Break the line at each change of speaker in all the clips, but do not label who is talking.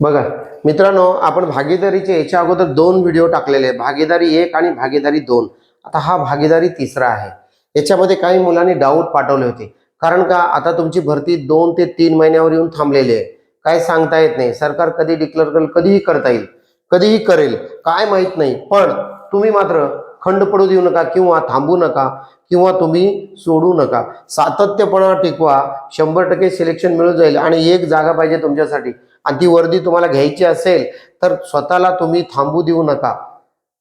बघा मित्रांनो आपण भागीदारीचे याच्या अगोदर दोन व्हिडिओ टाकलेले भागीदारी एक आणि भागीदारी दोन. आता हा भागीदारी तिसरा आहे. याच्यामध्ये काही मुलांनी डाऊट पाठवले होते. कारण का आता तुमची भरती दोन ते तीन महिन्यावर येऊन थांबलेली आहे. काय सांगता येत नाही. सरकार कधी डिक्लेअर करेल कधीही करता येईल. कधीही करेल काय माहीत नाही. पण तुम्ही मात्र खंड पडू देऊ नका किंवा थांबू नका किंवा तुम्ही सोडू नका. सातत्यपणा टिकवा. शंभर टक्के सिलेक्शन मिळून जाईल आणि एक जागा पाहिजे तुमच्यासाठी. आणि ती वर्दी तुम्हाला घ्यायची असेल तर स्वतःला तुम्ही थांबू देऊ नका.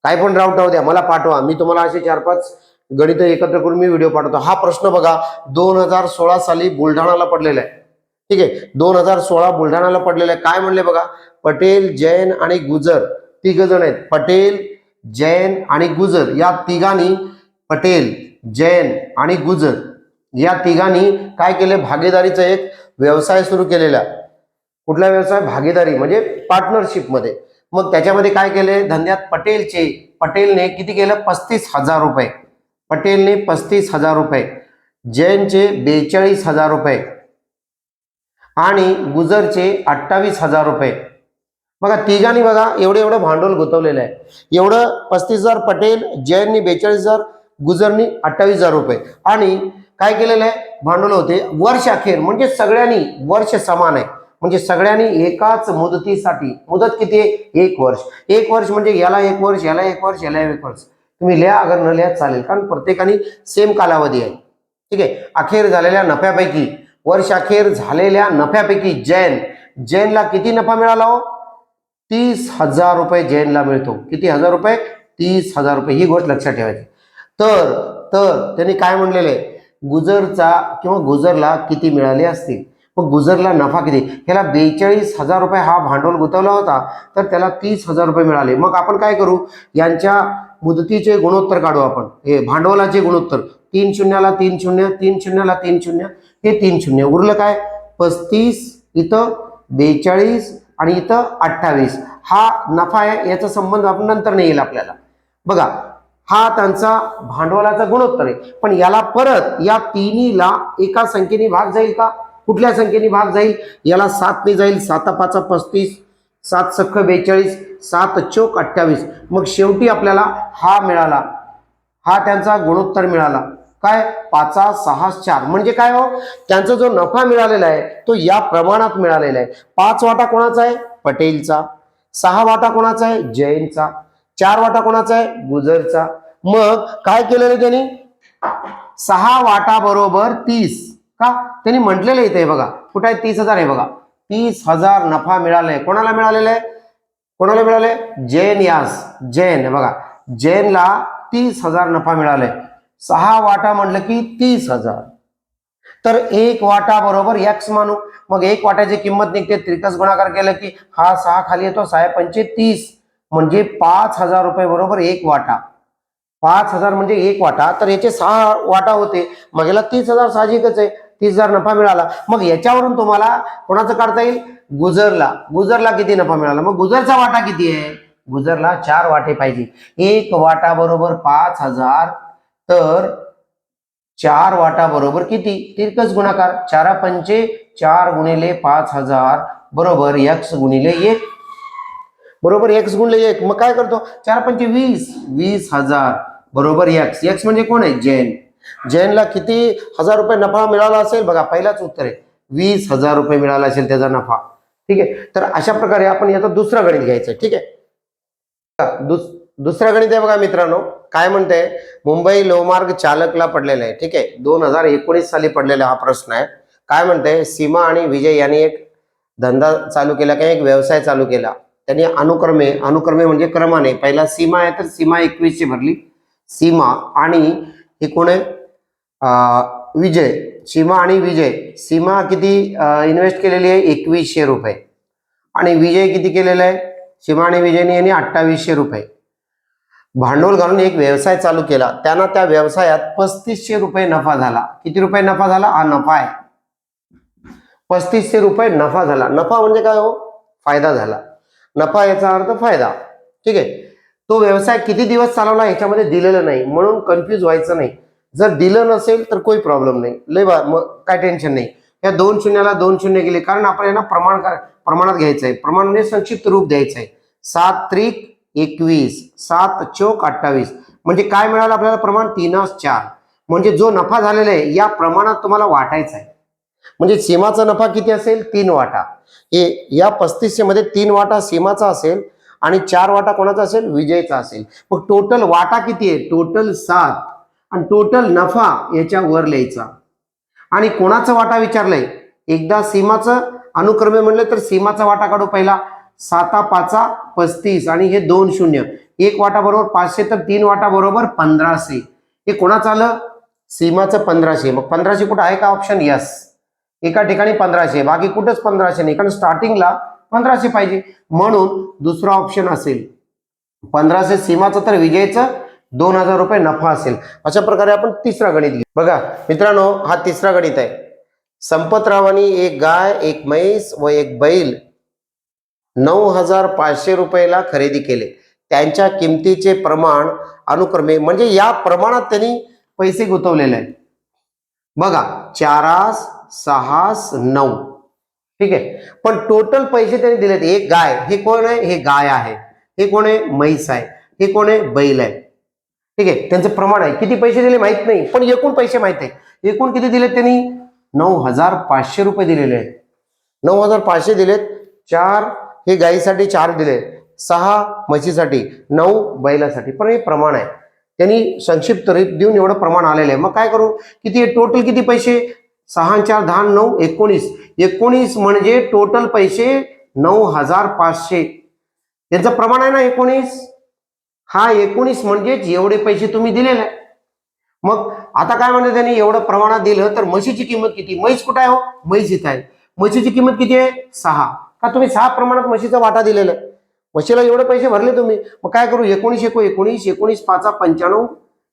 काय पण राऊट राहू द्या मला पाठवा. मी तुम्हाला असे चार पाच गणित एकत्र करून मी व्हिडिओ पाठवतो. हा प्रश्न बघा दोन हजार सोळा साली बुलढाणाला पडलेला आहे. ठीक आहे? दोन हजार सोळा बुलढाणाला पडलेला आहे. काय म्हणले बघा? पटेल जैन आणि गुजर. तिघ जण आहेत. पटेल जैन आणि गुजर. या तिघांनी पटेल जैन आणि गुजर या तिघांनी काय केले? भागीदारीचा एक व्यवसाय सुरू केलेला. आहे. कुठला व्यवसाय भागीदारी म्हणजे पार्टनरशिपमध्ये मग त्याच्यामध्ये काय केले? धंद्यात पटेलचे पटेलने किती केलं? पस्तीस हजार रुपये. पटेलने पस्तीस हजार रुपये. जैनचे बेचाळीस हजार रुपये. आणि गुजरचे अठ्ठावीस हजार रुपये. बघा तिघांनी बघा एवढं एवढं भांडवल गुंतवलेलं आहे. एवढं पस्तीस हजार पटेल जैननी बेचाळीस हजार गुजरनी अठ्ठावीस हजार रुपये. आणि काय केलेलं आहे? भांडवल होते. वर्ष अखेर म्हणजे सगळ्यांनी वर्ष समान आहे. म्हणजे सगळ्यांनी एकाच मुदतीसाठी. मुदत किती आहे? एक वर्ष. एक वर्ष म्हणजे याला एक वर्ष याला एक वर्ष याला एक वर्ष. तुम्ही लिहा अगर न लिहा चालेल. कारण प्रत्येकाने सेम कालावधी आहे. ठीक आहे? अखेर झालेल्या नफ्यापैकी वर्ष अखेर झालेल्या नफ्यापैकी जैन. जैनला किती नफा मिळाला हो? तीस हजार रुपये जैनला मिळतो. किती हजार रुपये? तीस हजार रुपये. ही गोष्ट लक्षात ठेवायची. तर तर त्यांनी काय म्हणलेलं आहे? गुजरचा किंवा गुजरला किती मिळाले असतील? मग गुजरला नफा किती? ह्याला बेचाळीस हजार रुपये हा भांडवल गुंतवला होता तर त्याला तीस हजार रुपये मिळाले. मग आपण काय करू? यांच्या मुदतीचे गुणोत्तर काढू आपण. हे भांडवलाचे गुणोत्तर. तीन शून्याला तीन शून्य तीन शून्याला तीन शून्य हे तीन शून्य. उरलं काय? पस्तीस इथं बेचाळीस आणि इथं अठ्ठावीस. हा नफा आहे याचा संबंध आपण नंतर नाही येईल आपल्याला. बघा हा त्यांचा भांडवलाचा गुणोत्तर आहे. पण याला परत या तिन्हीला एका संख्येने भाग जाईल का? कुठल्या संख्येने भाग जाईल? याला सातने जाईल. साता पाचा पस्तीस सात सख्ख बेचाळीस सात चोक अठ्ठावीस. मग शेवटी आपल्याला हा मिळाला. हा त्यांचा गुणोत्तर मिळाला. काय? पाचा सहा चार. म्हणजे काय हो? त्यांचा जो नफा मिळालेला आहे तो या प्रमाणात मिळालेला आहे. पाच वाटा कोणाचा आहे? पटेलचा. सहा वाटा कोणाचा आहे? जैनचा. चार वाटा कोणाचा आहे? गुजरचा. मग काय केलेलं आहे त्यांनी? सहा वाटा बरोबर तीस. का? त्यांनी म्हटलेलं इथे बघा. कुठे आहे? तीस हजार आहे बघा. तीस हजार नफा मिळालाय कोणाला मिळालेला? आहे कोणाला मिळाले? जैन यास. जैन बघा. जैनला तीस हजार नफा मिळालाय सहा वाटा म्हटलं की तीस हजार. तर एक वाटा बरोबर एक्स मानू. मग एक वाट्याची किंमत निघते. त्रिकस गुणाकार केलं की हा सहा खाली येतो. सहा पंचे तीस. म्हणजे पाच हजार रुपये बरोबर एक वाटा. पाच हजार म्हणजे एक वाटा. तर याचे सहा वाटा होते. मग याला तीस हजार साहजिकच आहे. तीस हजार नफा मिळाला. मग याच्यावरून तुम्हाला कोणाचं काढता येईल? गुजरला. गुजरला किती नफा मिळाला? मग गुजरचा वाटा किती आहे? गुजरला चार वाटे पाहिजे. एक वाटा बरोबर पाच हजार तर चार वाटा बरोबर किती? तिरकस गुणाकार. चारा पंचे चार गुणिले पाच हजार बरोबर एक्स गुणिले एक. बरोबर एक्स गुणिले एक. मग काय करतो? चार पंचे वीस. वीस हजार बरोबर एक्स एक्स म्हणजे कोण आहे? जैन. जैनला किती हजार रुपये नफा मिळाला असेल? बघा पहिलाच उत्तर आहे. वीस हजार रुपये मिळाला असेल त्याचा नफा. ठीक आहे? तर अशा प्रकारे आपण याचा दुसरा गणित घ्यायचं ठीक आहे? दुस दुसरा गणित आहे बघा मित्रांनो. काय म्हणते मुंबई लोहमार्ग चालकला पडलेला आहे. ठीक आहे? दोन हजार एकोणीस साली पडलेला हा प्रश्न आहे. काय म्हणते सीमा आणि विजय यांनी एक धंदा चालू केला किंवा एक व्यवसाय चालू केला. त्यांनी अनुक्रमे अनुक्रमे म्हणजे क्रमाने. पहिला सीमा आहे तर सीमा एकवीसची भरली. सीमा आणि हे कोण आहे? विजय सीमा आणि विजय. सीमा किती इन्व्हेस्ट केलेली आहे? एकवीसशे रुपये. आणि विजय किती केलेला आहे? सीमा आणि विजयने यांनी अठ्ठावीसशे रुपये. भांडवल घालून एक व्यवसाय चालू केला. त्यांना त्या व्यवसायात पस्तीसशे रुपये नफा झाला. किती रुपये नफा झाला? हा नफा आहे. पस्तीसशे रुपये नफा झाला. नफा म्हणजे काय हो? फायदा झाला. नफा याचा अर्थ फायदा. ठीक आहे? तो व्यवसाय किती दिवस चालवला याच्यामध्ये दिलेलं नाही. म्हणून कन्फ्यूज व्हायचं नाही. जर दिलं नसेल तर काही प्रॉब्लेम नाही. लय बा मग काय टेन्शन नाही. या दोन शून्याला दोन शून्य गेले. कारण आपण यांना प्रमाण प्रमाणात घ्यायचं आहे प्रमाण म्हणजे संक्षिप्त रूप द्यायचं आहे सात त्रिक एकवीस सात चौक अठ्ठावीस. म्हणजे काय मिळालं आपल्याला प्रमाण? तीनास चार. म्हणजे जो नफा झालेला आहे या प्रमाणात तुम्हाला वाटायचा आहे म्हणजे सीमाचा नफा किती असेल? तीन वाटा. हे या पस्तीसशे मध्ये तीन वाटा सीमाचा असेल आणि चार वाटा कोणाचा असेल? विजयचा असेल. मग टोटल वाटा किती आहे? टोटल सात. आणि टोटल नफा याच्यावर लिहायचा. आणि कोणाचा वाटा विचारलंय? एकदा सीमाचं अनुक्रमे म्हणलं तर सीमाचा वाटा काढू पहिला. साता पाचा पस्तीस आणि हे दोन शून्य. एक वाटा बरोबर पाचशे तर तीन वाटा बरोबर पंधराशे. हे कोणाचं आलं? सीमाचं पंधराशे. मग पंधराशे कुठं आहे का ऑप्शन यस एका ठिकाणी पंधराशे. बाकी कुठंच पंधराशे नाही. कारण स्टार्टिंगला पंधराशे पाहिजे. म्हणून दुसरा ऑप्शन असेल. पंधराशे सीमाचं तर विजयचं दोन हजार रुपये नफा असेल. अशा प्रकारे आपण तिसरा गणित घेऊ. बघा मित्रांनो हा तिसरा गणित आहे. संपतरावांनी एक गाय एक म्हैस व एक बैल नऊ हजार पाचशे रुपयाला खरेदी केले. त्यांच्या किमतीचे प्रमाण अनुक्रमे म्हणजे या प्रमाणात त्यांनी पैसे गुंतवलेले आहेत. बघा चारास सहास नऊ. ठीक आहे? पण टोटल पैसे त्यांनी दिलेत. एक गाय. हे कोण आहे? हे गाय आहे. हे कोण आहे? म्हैस आहे. हे कोण आहे? बैल आहे. ठीक आहे? त्यांचं प्रमाण आहे. किती पैसे दिले माहीत नाही पण एकूण पैसे माहीत आहे. एकूण किती दिलेत त्यांनी? नऊ हजार पाचशे रुपये दिलेले आहेत. नऊ हजार पाचशे दिलेत. चार हे गायीसाठी चार दिले. सहा म्हशीसाठी नऊ बैलासाठी. पण हे प्रमाण आहे. त्यांनी संक्षिप्त रीत देऊन एवढं प्रमाण आलेलं आहे. मग काय करू? किती टोटल किती पैसे? सहा चार दहा नऊ एकोणीस. एकोणीस म्हणजे टोटल पैसे नऊ हजार पाचशे त्यांचं प्रमाण आहे ना एकोणीस? हा एकोणीस म्हणजेच एवढे पैसे तुम्ही दिलेले. आहे मग आता काय म्हणते त्यांनी? एवढं प्रमाणात दिलं तर म्हशीची किंमत किती? म्हैस कुठं आहे हो? म्हैस इथं आहे. म्हशीची किंमत किती आहे? सहा. का तुम्ही सहा प्रमाणात म्हशीचा वाटा दिलेला आहे? म्हशीला एवढे पैसे भरले तुम्ही. मग काय करू? एकोणीस एको एकोणीस एकोणीस पाचा पंच्याण्णव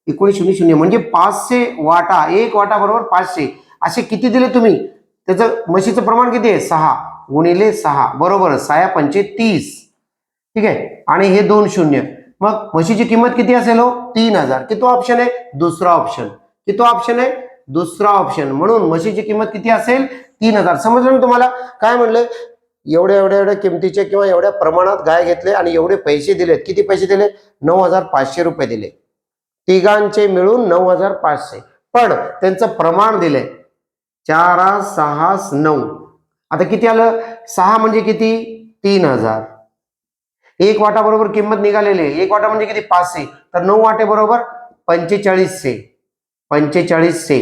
एकोणीस शून्य शून्य. म्हणजे पाचशे वाटा एक वाटा बरोबर पाचशे. असे किती दिले तुम्ही? त्याचं म्हशीचं प्रमाण किती आहे? सहा. गुणिले सहा. बरोबर. सहा पंचे तीस. ठीक आहे? आणि हे दोन शून्य. मग म्हशीची किंमत किती असेल हो? तीन हजार. किती ऑप्शन आहे? दुसरा ऑप्शन किती ऑप्शन आहे? दुसरा ऑप्शन म्हणून म्हशीची किंमत किती असेल? तीन हजार. समजलं मी तुम्हाला? काय म्हणलं? एवढ्या एवढ्या एवढ्या किमतीचे किंवा एवढ्या प्रमाणात गाय घेतले आणि एवढे पैसे दिलेत. किती पैसे दिले? नऊ हजार पाचशे रुपये दिले. तिघांचे मिळून नऊ हजार पाचशे. पण त्यांचं प्रमाण दिलंय चार सहा नऊ. आता किती आलं? सहा म्हणजे किती? तीन हजार. एक वाटा बरोबर किंमत निघालेली आहे. एक वाटा म्हणजे किती? पाचशे तर नऊ वाटे बरोबर पंचेचाळीसशे पंचेचाळीसशे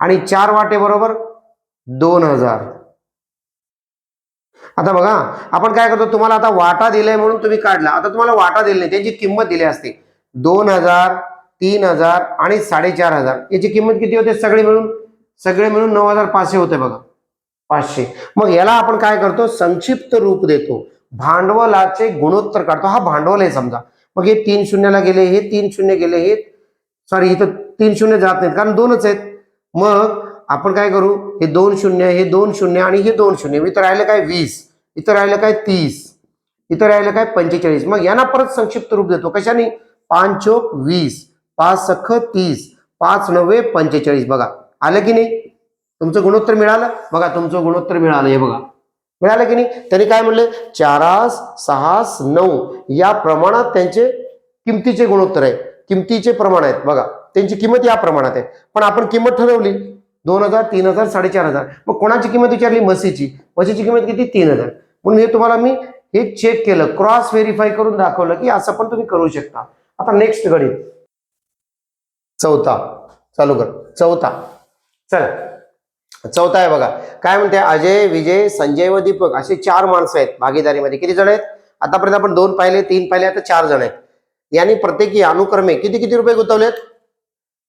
आणि चार वाटे बरोबर दोन हजार. आता बघा आपण काय करतो? तुम्हाला आता वाटा दिलाय म्हणून तुम्ही काढला. आता तुम्हाला वाटा दिली नाही. त्याची किंमत दिली असते. दोन हजार तीन हजार आणि साडेचार हजार. याची किंमत किती होते? सगळे मिळून सगळे मिळून नऊ हजार पाचशे होते बघा. पाचशे. मग याला आपण काय करतो? संक्षिप्त रूप देतो. भांडवलाचे गुणोत्तर काढतो. हा भांडवल आहे समजा. मग हे तीन शून्याला गेले हे तीन शून्य गेले हे सॉरी इथं तीन शून्य जात नाहीत कारण दोनच आहेत. मग आपण काय करू? हे दोन शून्य हे दोन शून्य आणि हे दोन शून्य. इथं राहिलं काय वीस? इथं राहिलं काय तीस? इथं राहिलं काय पंचेचाळीस? मग यांना परत संक्षिप्त रूप देतो. कशाने? पाच चोक वीस पाच सख तीस पाच नव्वे पंचेचाळीस. बघा आलं की नाही? तुमचं गुणोत्तर मिळालं? बघा तुमचं गुणोत्तर मिळालं. हे बघा. मिळालं की नाही? त्यांनी काय म्हणलं? चारास सहास नऊ या प्रमाणात त्यांचे किमतीचे गुणोत्तर आहे. किमतीचे प्रमाण आहेत. बघा त्यांची किंमत या प्रमाणात आहे. पण आपण किंमत ठरवली. दोन हजार तीन हजार साडेचार हजार. मग कोणाची किंमत विचारली? म्हशीची. म्हशीची किंमत किती? तीन हजार. म्हणून हे तुम्हाला मी हे चेक केलं. क्रॉस व्हेरीफाय करून दाखवलं की असं पण तुम्ही करू शकता. आता नेक्स्ट गणित चौथा. चालू कर. चौथा. चला. चौथा आहे बघा. काय म्हणते? अजय विजय संजय व दीपक असे चार माणसं आहेत. भागीदारीमध्ये किती जण आहेत? आतापर्यंत आपण दोन पाहिले तीन पाहिले आता चार जण आहेत. यांनी प्रत्येकी अनुक्रमे किती किती रुपये गुंतवलेत?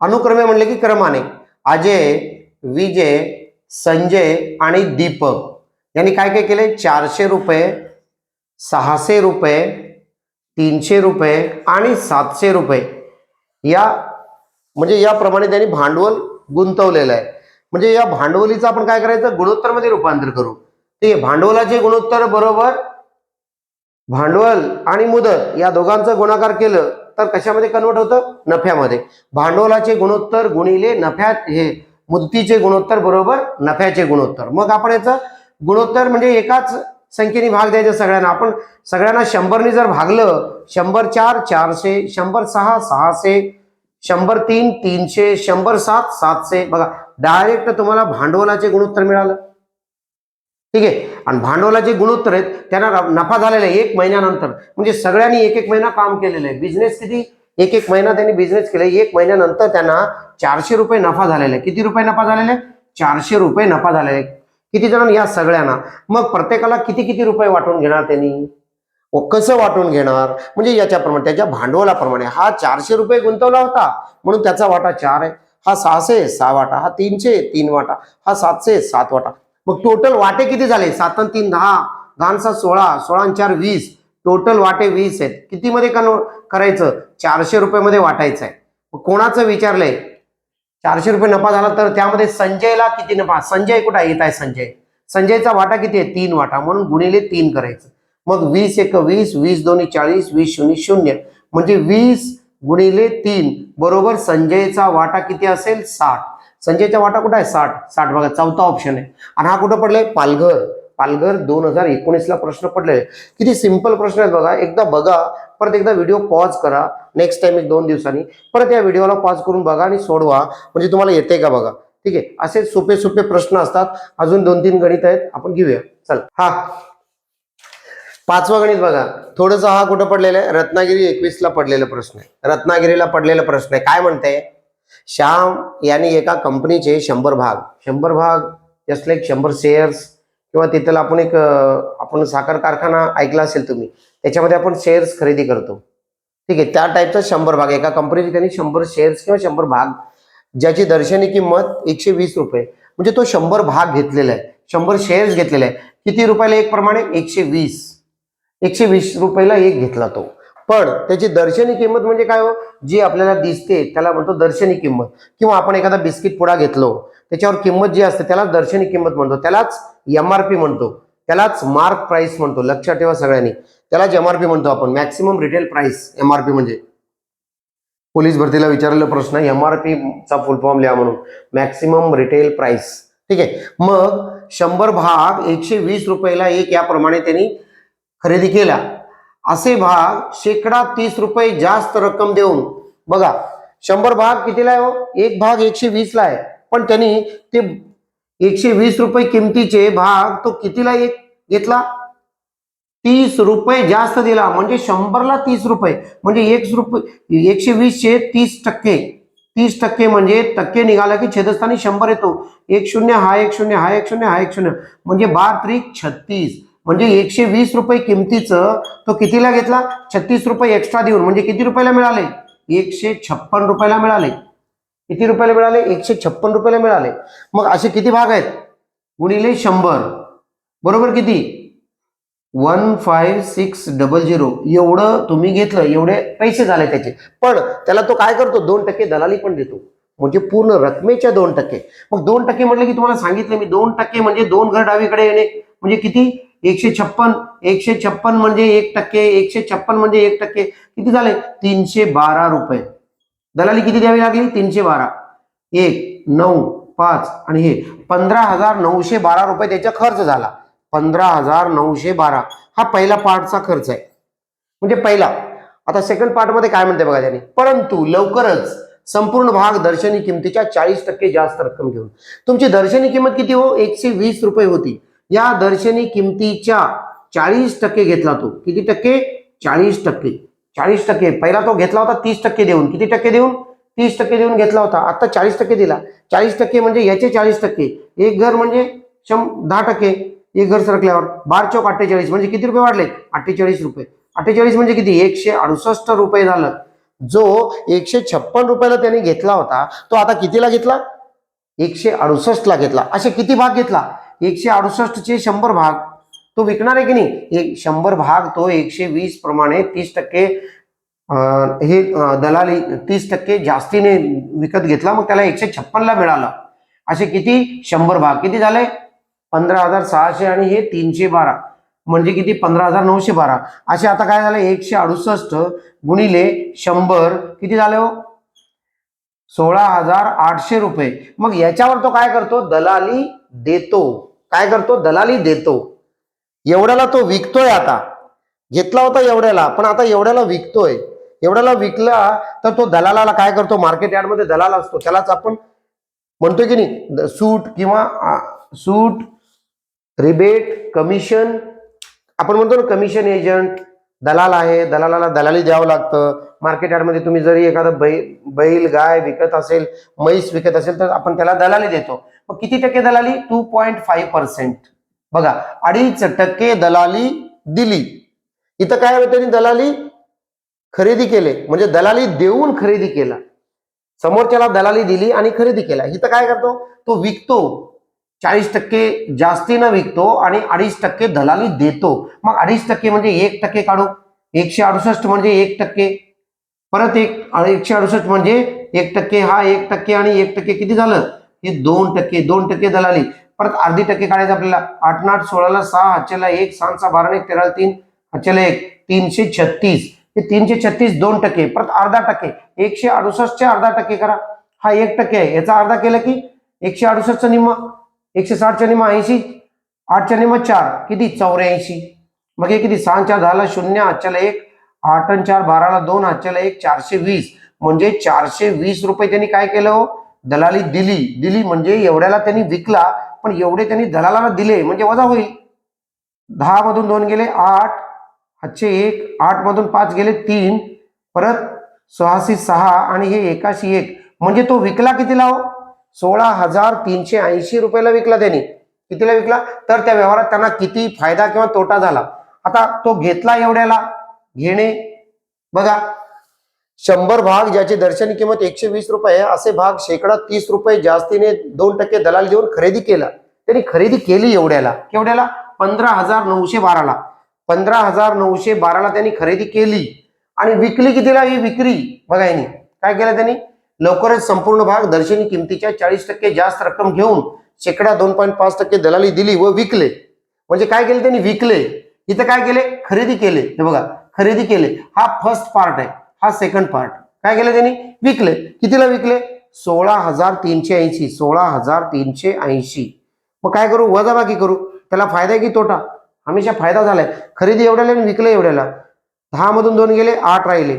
अनुक्रमे म्हणले की क्रमाने अजय विजय संजय आणि दीपक. यांनी काय काय केले? चारशे रुपये सहाशे रुपये तीनशे रुपये आणि सातशे रुपये. या म्हणजे याप्रमाणे त्यांनी भांडवल गुंतवलेलं आहे. म्हणजे या भांडवलीचं आपण काय करायचं? गुणोत्तरमध्ये रूपांतर करू. ते भांडवलाचे गुणोत्तर बरोबर भांडवल आणि मुदत या दोघांचं गुणाकार केलं तर कशामध्ये कन्वर्ट होतं? नफ्यामध्ये. भांडवलाचे गुणोत्तर गुणिले नफ्यात हे मुदतीचे गुणोत्तर बरोबर नफ्याचे गुणोत्तर. मग आपण याचं गुणोत्तर म्हणजे एकाच संख्येने भाग द्यायचा सगळ्यांना. आपण सगळ्यांना शंभरने जर भागलं शंभर चार चारशे शंभर सहा सहाशे शंभर तीन तीनशे शंभर सात सातशे. बघा डायरेक्ट तुम्हाला भांडवलाचे गुणोत्तर मिळालं. ठीक आहे? आणि भांडवलाचे गुणोत्तर आहेत त्यांना नफा झालेला आहे एक महिन्यानंतर. म्हणजे सगळ्यांनी एक एक महिना काम केलेलं आहे. बिझनेस किती? एक एक महिना त्यांनी बिझनेस केला एक महिन्यानंतर त्यांना चारशे रुपये नफा झालेला आहे. किती रुपये नफा झालेला आहे? चारशे रुपये नफा झालेला आहे. किती जणांना? या सगळ्यांना. मग प्रत्येकाला किती किती रुपये वाटून घेणार त्यांनी? कसं वाटून घेणार? म्हणजे याच्याप्रमाणे त्याच्या भांडवलाप्रमाणे. हा चारशे रुपये गुंतवला होता. म्हणून त्याचा वाटा चार आहे. हा सहाशे सहा वाटा हा तीनशे तीन वाटा हा सातशे सात वाटा. मग टोटल वाटे किती झाले? सात आणि तीन दहा. दहा सात सोळा. सोळा चार वीस. टोटल वाटे वीस आहेत. किती मध्ये कन्व करायचं? चारशे रुपयामध्ये वाटायचं आहे मग कोणाचं विचारलंय? चारशे रुपये नफा झाला तर त्यामध्ये संजयला किती नफा? संजय कुठं येत आहे संजय. संजयचा वाटा किती आहे? तीन वाटा. म्हणून गुणिले तीन करायचं. मग वीस एक वीस वीस दोन्ही चाळीस वीस शून्य शून्य. म्हणजे वीस गुणिले तीन. बरोबर संजयचा वाटा किती असेल? साठ. संजयचा वाटा कुठं आहे? साठ. साठ बघा चौथा ऑप्शन आहे. आणि हा कुठं पडलाय? पालघर. पालघर दोन हजार एकोणीसला प्रश्न पडले किती सिंपल प्रश्न आहेत बघा. एकदा बघा परत एकदा व्हिडिओ पॉज करा. नेक्स्ट टाइम एक दोन दिवसांनी. परत या व्हिडिओला पॉज करून बघा आणि सोडवा. म्हणजे तुम्हाला येते का बघा? ठीक आहे? असे सोपे सोपे प्रश्न असतात. अजून दोन तीन गणित आहेत. आपण घेऊया. चल. हा. पाचवा गणित बघा. थोडंसं हा कुठं पडलेलं आहे? रत्नागिरी एकवीसला पडलेला प्रश्न आहे. रत्नागिरीला पडलेला प्रश्न आहे. काय म्हणते? श्याम यांनी एका कंपनीचे शंभर भाग. शंभर भाग जस्ट शंभर शेअर्स किंवा तिथला आपण एक आपण साखर कारखाना ऐकला असेल तुम्ही त्याच्यामध्ये आपण शेअर्स खरेदी करतो. ठीक आहे त्या टाईपचा शंभर भाग. एका कंपनीचे त्यांनी शंभर शेअर्स किंवा शंभर भाग ज्याची दर्शनी किंमत एकशे वीस रुपये म्हणजे तो शंभर भाग घेतलेला आहे. शंभर शेअर्स घेतलेले आहे. किती रुपयाला एक प्रमाणे? एकशे वीस. एकशे वीस रुपयाला एक घेतला तो. पण त्याची दर्शनी किंमत म्हणजे काय हो? जी आपल्याला दिसते त्याला म्हणतो दर्शनी किंमत. किंवा आपण एखादा बिस्किट पुडा घेतलो त्याच्यावर किंमत जी असते त्याला दर्शनी किंमत म्हणतो. त्यालाच एम आर पी म्हणतो. त्यालाच मार्क प्राइस म्हणतो. लक्षात ठेवा सगळ्यांनी. त्यालाच एम आर पी म्हणतो आपण. Maximum retail price M R P म्हणजे. पोलीस भरतीला विचारलेला प्रश्न एम आर चा फुल फॉर्म लिहा म्हणून. मॅक्सिमम रिटेल प्राइस ठीक आहे? मग शंभर भाग एकशे वीस रुपयाला एक याप्रमाणे त्यांनी खरेदी केला असे भाग शेकडा तीस रुपये जास्त रक्कम देऊन बघा शंभर भाग कितीला आहे हो? एक भाग एकशे वीसला आहे. पण त्यांनी ते एकशे वीस रुपये किमतीचे भाग तो कितीला एक घेतला? तीस रुपये जास्त दिला. म्हणजे शंभरला तीस रुपये. म्हणजे एक रुपये एकशे वीसचे तीस टक्के. तीस टक्के म्हणजे टक्के निघाला की छेदस्थानी शंभर येतो. एक शून्य हा एक शून्य हा एक शून्य हा एक शून्य. म्हणजे बार त्रिक छत्तीस. म्हणजे एकशे वीस रुपये किमतीचं तो कितीला घेतला? छत्तीस रुपये एक्स्ट्रा देऊन. म्हणजे किती रुपयाला मिळाले? एकशे छप्पन रुपयाला मिळाले. किती रुपयाला मिळाले? एकशे छप्पन रुपयाला मिळाले. मग असे किती भाग आहेत? गुणिले शंभर. बरोबर किती? One five six double zero. एवढं तुम्ही घेतलं एवढे पैसे झाले त्याचे. पण त्याला तो काय करतो? दोन टक्के दलाली पण देतो. म्हणजे पूर्ण रकमेच्या दोन टक्के. मग दोन टक्के म्हटलं की तुम्हाला सांगितलं मी दोन टक्के म्हणजे दोन घर डावीकडे येणे. म्हणजे किती? एकशे छप्पन एकशे छप्पन म्हणजे एक टक्के एकशे छप्पन म्हणजे एक टक्के. किती झाले? तीनशे बारा रुपये. दलाली किती द्यावी लागली? तीनशे बारा. एक नऊ पाच आणि हे. पंधरा हजार नऊशे बारा रुपये त्याचा खर्च झाला. पंधरा हजार नऊशे बारा. हा पहिला पार्टचा खर्च आहे. म्हणजे पहिला. आता सेकंड पार्टमध्ये काय म्हणते बघा त्याने? परंतु लवकरच संपूर्ण भाग दर्शनी किमतीच्या चाळीस टक्के जास्त रक्कम घेऊन. तुमची दर्शनी किंमत किती हो? एकशे वीस रुपये होती. या दर्शनी किमतीच्या चाळीस टक्के घेतला तो. किती टक्के? चाळीस टक्के. चाळीस टक्के. पहिला तो घेतला होता तीस टक्के देऊन. किती टक्के देऊन? तीस टक्के देऊन घेतला होता. आता चाळीस टक्के दिला. चाळीस टक्के म्हणजे याचे चाळीस टक्के. एक घर म्हणजे शं दहा टक्के. एक घर सरकल्यावर बार चौक अठ्ठेचाळीस. म्हणजे किती रुपये वाढले? अठ्ठेचाळीस रुपये. अठ्ठेचाळीस म्हणजे किती? एकशे अडुसष्ट रुपये झालं. जो एकशे छप्पन रुपयाला त्याने घेतला होता तो आता कितीला घेतला? एकशे अडुसष्ट ला घेतला. असे किती भाग घेतला? एकशे अडुसष्ट चे शंभर भाग. तो विकणार आहे की नाही? एक शंभर भाग तो एकशे वीस प्रमाणे तीस टक्के अं, हे दलाली तीस टक्के जास्तीने विकत घेतला. मग त्याला एकशे छप्पनला मिळालं. असे किती? शंभर भाग. किती झाले? पंधरा हजार सहाशे आणि हे तीनशे बारा. म्हणजे किती? पंधरा हजार नऊशे बारा. असे आता काय झालं? एकशे अडुसष्ट गुणिले शंभर. किती झाले हो? सोळा हजार आठशे रुपये. मग याच्यावर तो काय करतो? दलाली देतो. काय करतो? दलाली देतो. एवढ्याला तो विकतोय आता. घेतला होता एवढ्याला पण आता एवढ्याला विकतोय. एवढ्याला विकला तर तो दलालाला काय करतो? मार्केट यार्डमध्ये दलाल असतो. त्यालाच आपण म्हणतो की नाही सूट किंवा सूट रिबेट कमिशन आपण म्हणतो ना कमिशन एजंट दलाल आहे दलालाला दलाली द्यावं लागतं. मार्केट यार्डमध्ये तुम्ही जरी एखादं बै बैल गाय विकत असेल म्हैस विकत असेल तर आपण त्याला दलाली देतो. मग किती टक्के दलाली? टू पॉईंट फाईव्ह पर्सेंट बघा अडीच टक्के दलाली दिली. इथं काय होतं त्यांनी दलाली खरेदी केले. म्हणजे दलाली देऊन खरेदी केला. समोरच्याला दलाली दिली आणि खरेदी केला. इथं काय करतो? तो विकतो. चाळीस टक्के जास्तीनं विकतो आणि अडीच टक्के दलाली देतो. मग अडीच टक्के म्हणजे एक टक्के काढू. एकशे अडुसष्ट म्हणजे एक टक्के. परत एक एकशे अडुसष्ट म्हणजे एक टक्के. हा एक टक्के आणि एक टक्के किती झालं? हे दोन टक्के दोन टक्के दलाली. परत अर्धी टक्के काढायचं आपल्याला. आठ आठ सोळाला सहा हाच्याला एक सहा बारा एक तेरा तीन हाच्याला एक तीनशे छत्तीस. हे तीनशे छत्तीस दोन टक्के. परत अर्धा टक्के. एकशे अडुसष्टचे अर्धा टक्के करा. हा एक टक्के आहे. याचा अर्धा केला की एकशे अडुसष्टचा निम्मा. एकशे साठच्या निमा ऐंशी आठच्या निमा चार किती? चौऱ्याऐंशी. मग हे किती? सहा चार दहाला शून्य आजच्याला एक आठ आणि चार बाराला दोन आजच्याला एक चारशे वीस. म्हणजे चारशे वीस रुपये त्यांनी काय केलं हो? दलाली दिली. दिली म्हणजे एवढ्याला त्यांनी विकला पण एवढे त्यांनी दलालाला दिले म्हणजे वजा होईल. दहा मधून दोन गेले आठ. हातचे एक आठ मधून पाच गेले तीन. परत सहाशे सहा आणि हे एकाशी एक. म्हणजे तो विकला कितीला हो? सोळा हजार तीनशे ऐंशी रुपयाला विकला त्यांनी. कितीला विकला? तर त्या व्यवहारात त्यांना किती फायदा किंवा तोटा झाला. आता तो घेतला एवढ्याला? घेणे. बघा. शंभर भाग ज्याची दर्शनी किंमत एकशे वीस रुपये असे भाग शेकडा तीस रुपये जास्तीने दोन टक्के दलाल देऊन खरेदी केला. त्यांनी खरेदी केली एवढ्याला. केवढ्याला? पंधरा हजार नऊशे बाराला. पंधरा हजार नऊशे बाराला त्यांनी खरेदी केली. आणि विकली कितीला? ही विक्री. बघा यांनी. काय केलं त्यांनी? लवकरच संपूर्ण भाग दर्शनी किमतीच्या चाळीस टक्के जास्त रक्कम घेऊन शेकडा दोन पॉईंट पाच टक्के दलाली दिली व विकले. म्हणजे काय केले त्यांनी? विकले. इथं काय केले? खरेदी केले. हे बघा खरेदी केले. हा फर्स्ट पार्ट आहे. हा सेकंड पार्ट काय केलं त्यांनी? विकले. कितीला विकले? सोळा हजार तीनशे ऐंशी. सोळा हजार तीनशे ऐंशी. मग काय करू? वजाबाकी करू. त्याला फायदा आहे की तोटा? हमेशा फायदा झालाय. खरेदी एवढ्याला आणि विकले एवढ्याला. दहा मधून दोन गेले आठ राहिले.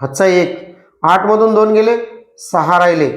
हातचा एक. आठमधून दोन गेले सहा राहिले.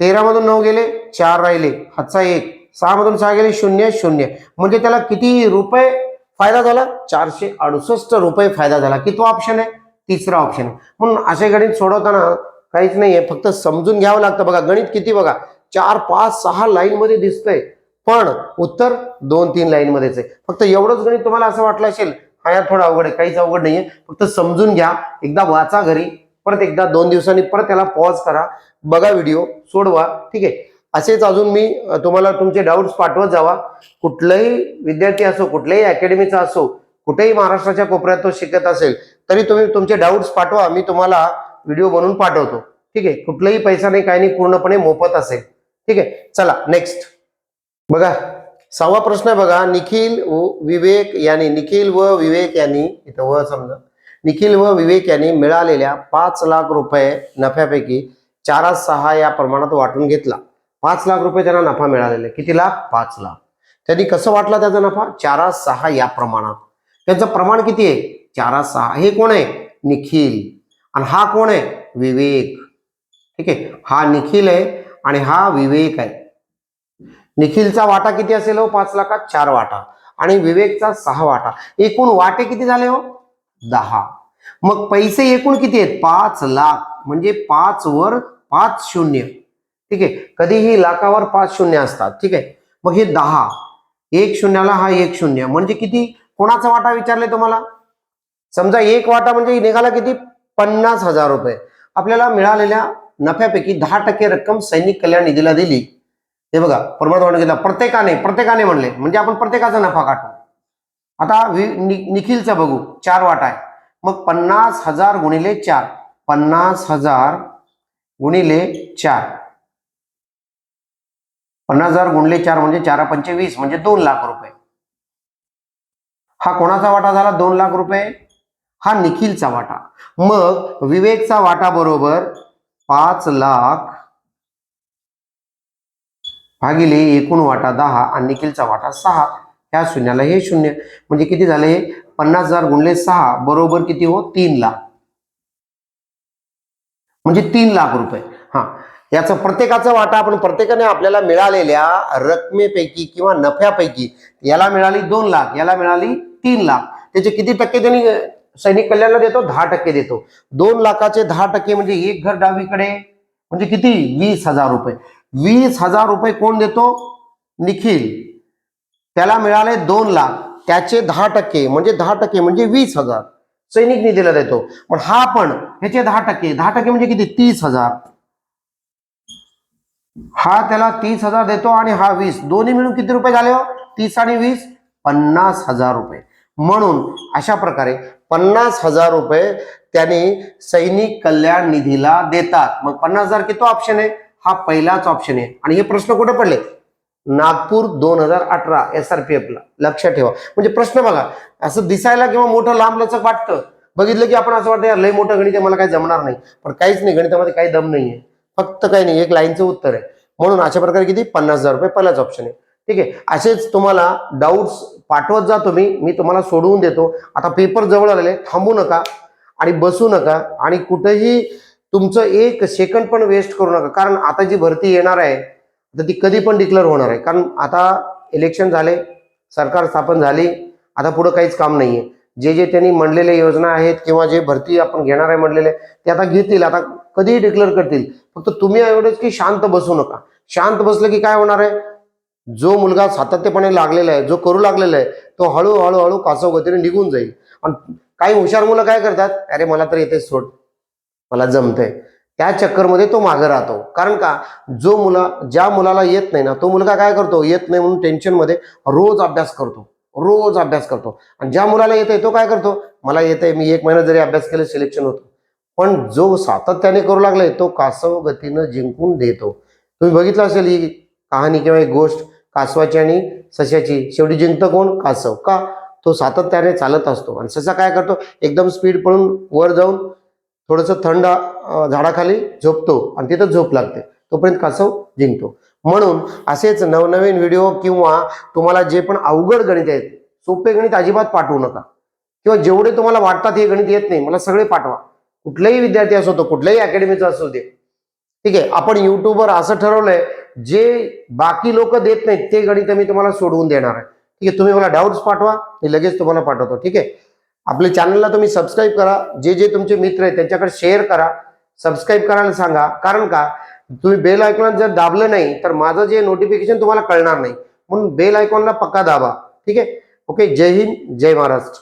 तेरामधून नऊ गेले चार राहिले. हातचा एक. सहामधून सहा गेले शून्य शून्य. म्हणजे त्याला किती रुपये फायदा झाला? चारशे अडुसष्ट रुपये फायदा झाला. कितवा ऑप्शन आहे? तिसरा ऑप्शन म्हणून असे गणित सोडवताना काहीच नाहीये. फक्त समजून घ्यावं लागतं बघा. गणित किती बघा. चार पाच सहा लाईन मध्ये दिसतंय. पण उत्तर दोन तीन लाईन मध्येच आहे. फक्त एवढंच गणित तुम्हाला असं वाटलं असेल हा यार थोडं अवघड आहे. काहीच अवघड नाहीये. फक्त समजून घ्या. एकदा वाचा घरी. परत एकदा दोन दिवसांनी परत त्याला पॉज करा बघा व्हिडिओ सोडवा ठीक आहे? असेच अजून मी तुम्हाला तुमचे डाऊट्स पाठवत जावा. कुठलाही विद्यार्थी असो कुठल्याही अकॅडमीचा असो कुठेही महाराष्ट्राच्या कोपऱ्यात तो शिकत असेल तरी तुम्ही तुमचे डाऊट्स पाठवा मी तुम्हाला व्हिडिओ बनवून पाठवतो. ठीक आहे? कुठलाही पैसा नाही काही नाही पूर्णपणे मोफत असेल. ठीक आहे? चला नेक्स्ट बघा सहावा प्रश्न आहे बघा. निखिल व विवेक यांनी निखिल व विवेक यांनी इथं व समजा निखिल व विवेक यांनी मिळालेल्या पाच लाख रुपये नफ्यापैकी चारा सहा या प्रमाणात वाटून घेतला. पाच लाख रुपये त्यांना नफा मिळालेला आहे. किती लाख? पाच लाख. त्यांनी कसं वाटला त्याचा नफा? चारा सहा या प्रमाणात. त्यांचं प्रमाण किती आहे? चारा सहा. हे कोण आहे? निखिल. आणि हा कोण आहे? विवेक. ठीक आहे? हा निखिल आहे आणि हा विवेक आहे. निखिलचा वाटा किती असेल हो? पाच लाखात चार वाटा. आणि विवेकचा सहा वाटा. एकूण वाटे किती झाले हो? दहा. मग पैसे एकूण किती आहेत? पाच लाख. म्हणजे पाच वर पाच शून्य. ठीक आहे? कधीही लाखावर पाच शून्य असतात. ठीक आहे? मग हे दहा. एक शून्याला हा एक शून्य. म्हणजे किती? कोणाचा वाटा विचारले तुम्हाला? समजा एक वाटा म्हणजे निघाला किती? पन्नास हजार रुपये. आपल्याला मिळालेल्या नफ्यापैकी दहा टक्के रक्कम सैनिक कल्याण निधीला दिली. हे बघा परमात्मा घेतला प्रत्येकाने प्रत्येकाने म्हणले. म्हणजे आपण प्रत्येकाचा नफा काढतो. आता वि- नि- निखिलचा बघू. चार वाटा आहे. मग पन्नास हजार गुणिले चार. पन्नास हजार गुणिले चार. पन्नास हजार गुणले चार म्हणजे चार पंचे वीस म्हणजे दोन लाख रुपये. हा कोणाचा वाटा झाला? दोन लाख रुपये. हा निखिलचा वाटा. मग विवेकचा वाटा बरोबर पाच लाख भागिले एकूण वाटा दहा आणि निखिलचा वाटा सहा. ह्या शून्याला हे शून्य. म्हणजे किती झाले? हे पन्नास हजार गुणले सहा बरोबर किती हो? तीन लाख. म्हणजे तीन लाख रुपये. हा. याचा प्रत्येकाचा वाटा आपण प्रत्येकाने आपल्याला मिळालेल्या रकमेपैकी किंवा नफ्यापैकी याला मिळाली दोन लाख याला मिळाली तीन लाख. त्याचे किती टक्के त्यांनी सैनिक कल्याणला देतो? दहा टक्के देतो. दोन लाखाचे दहा टक्के म्हणजे एक घर डावीकडे. म्हणजे किती? वीस हजार रुपये. वीस हजार रुपये कोण देतो? निखिल. त्याला मिळाले दोन लाख. त्याचे दहा टक्के म्हणजे दहा टक्के म्हणजे वीस हजार. सैनिक निधीला देतो. पण हा पण ह्याचे दहा टक्के. दहा टक्के म्हणजे किती? तीस हजार. हा त्याला तीस हजार देतो आणि हा वीस. दोन्ही मिळून किती रुपये झाले हो? तीस आणि वीस पन्नास हजार रुपये. म्हणून अशा प्रकारे पन्नास हजार रुपये त्याने सैनिक कल्याण निधीला देतात. मग पन्नास हजार किती ऑप्शन आहे? हा पहिलाच ऑप्शन आहे. आणि हे प्रश्न कुठे पडले? नागपूर दोन हजार अठरा एस आर पी एफला लक्षात ठेवा. म्हणजे प्रश्न बघा असं दिसायला किंवा मोठं लांब लचक वाटतं. बघितलं की आपण असं वाटतं यार लय मोठं गणित आहे मला काही जमणार नाही. पण काहीच नाही गणितामध्ये काही दम नाहीये. फक्त काही नाही एक लाईनचं उत्तर आहे. म्हणून अशा प्रकारे किती? पन्नास हजार रुपये पहिलाच ऑप्शन आहे. ठीक आहे? असेच तुम्हाला डाऊट्स पाठवत जा तुम्ही. मी तुम्हाला सोडवून देतो. आता पेपर जवळ आलेले थांबू नका आणि बसू नका आणि कुठेही तुमचं एक सेकंड पण वेस्ट करू नका. कारण आता जी भरती येणार आहे तर ती कधी पण डिक्लेअर होणार आहे. कारण आता इलेक्शन झाले सरकार स्थापन झाली आता पुढं काहीच काम नाहीये. जे जे त्यांनी म्हणलेले योजना आहेत किंवा जे भरती आपण घेणार आहे म्हणलेले ते आता घेतील आता कधीही डिक्लेअर करतील. फक्त तुम्ही एवढंच की शांत बसू नका. शांत बसलं की काय होणार आहे? जो मुलगा सातत्यपणे लागलेला आहे जो करू लागलेला आहे तो हळूहळू हळू कासव गतीने निघून जाईल. आणि काही हुशार मुलं काय करतात? अरे मला तर येते सोड. मला जमतंय. त्या चक्करमध्ये तो मागे राहतो. कारण का? जो मुला ज्या मुलाला येत नाही ना तो मुलगा काय करतो? येत नाही म्हणून टेन्शनमध्ये रोज अभ्यास करतो. रोज अभ्यास करतो. आणि ज्या मुलाला येत आहे तो काय करतो? मला येत आहे मी एक महिना जरी अभ्यास केलं सिलेक्शन होतो. पण जो सातत्याने करू लागलाय तो कासव गतीनं जिंकून देतो. तुम्ही बघितलं असेल ही कहाणी किंवा एक गोष्ट कासवाची आणि सश्याची. शेवटी जिंकतं कोण? कासव. का? तो सातत्याने चालत असतो. आणि ससा काय करतो? एकदम स्पीड पळून वर जाऊन थोडंसं थंड झाडाखाली झोपतो आणि तिथं झोप लागते. तोपर्यंत कासव जिंकतो. म्हणून असेच नवनवीन व्हिडिओ किंवा तुम्हाला जे पण अवघड गणित आहेत सोपे गणित अजिबात पाठवू नका. किंवा जेवढे तुम्हाला वाटतात हे गणित येत नाही मला सगळे पाठवा. कुठलाही विद्यार्थी असो तो कुठल्याही अकॅडमीचा असो दे. ठीक आहे आपण युट्यूबवर असं ठरवलंय जे बाकी लोक देत नाहीत ते गणित मी तुम्हाला सोडवून देणार आहे. ठीक आहे तुम्ही मला डाऊट्स पाठवा मी लगेच तुम्हाला पाठवतो. ठीक आहे? आपल्या चॅनलला तुम्ही सबस्क्राईब करा. जे जे तुमचे मित्र आहेत त्यांच्याकडे शेअर करा. सबस्क्राईब करायला सांगा. कारण का? तुम्ही बेल आयकॉन जर दाबलं नाही तर माझं जे नोटिफिकेशन तुम्हाला कळणार नाही. म्हणून बेल आयकॉनला पक्का दाबा. ठीक आहे? ओके जय हिंद जय महाराष्ट्र.